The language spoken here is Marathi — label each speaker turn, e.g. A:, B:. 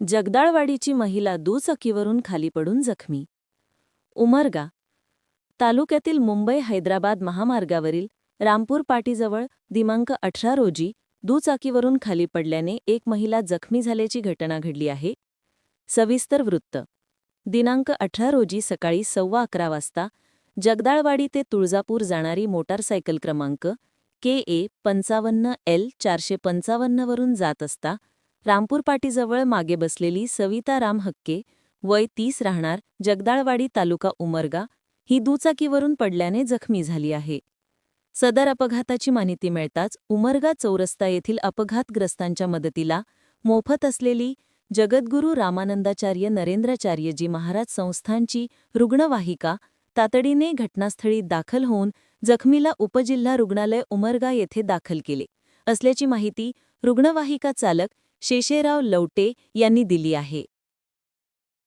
A: जगदाळवाडीची महिला दुचाकीवरून खाली पडून जखमी. उमरगा तालुक्यातील मुंबई हैदराबाद महामार्गावरील रामपूर पाटीजवळ दिनांक अठरा रोजी दुचाकीवरून खाली पडल्याने एक महिला जखमी झाल्याची घटना घडली आहे. सविस्तर वृत्त. दिनांक अठरा रोजी सकाळी सव्वा अकरा वाजता जगदाळवाडी ते तुळजापूर जाणारी मोटारसायकल क्रमांक के ए पंचावन्न एल चारशे पंचावन्नवरून जात असता रामपूर पाटीजवळ मागे बसलेली सविता राम हक्के वय तीस राहणार जगदाळवाडी तालुका उमरगा ही दुचाकीवरून पडल्याने जखमी झाली आहे. सदर अपघाताची माहिती मिळताच उमरगा चौरस्ता येथील अपघातग्रस्तांच्या मदतीला मोफत असलेली जगद्गुरू रामानंदाचार्य नरेंद्राचार्यजी महाराज संस्थांची रुग्णवाहिका तातडीने घटनास्थळी दाखल होऊन जखमीला उपजिल्हा रुग्णालय उमरगा येथे दाखल केले. असल्याची माहिती रुग्णवाहिका चालक शेषेराव लवटे यांनी दिली आहे.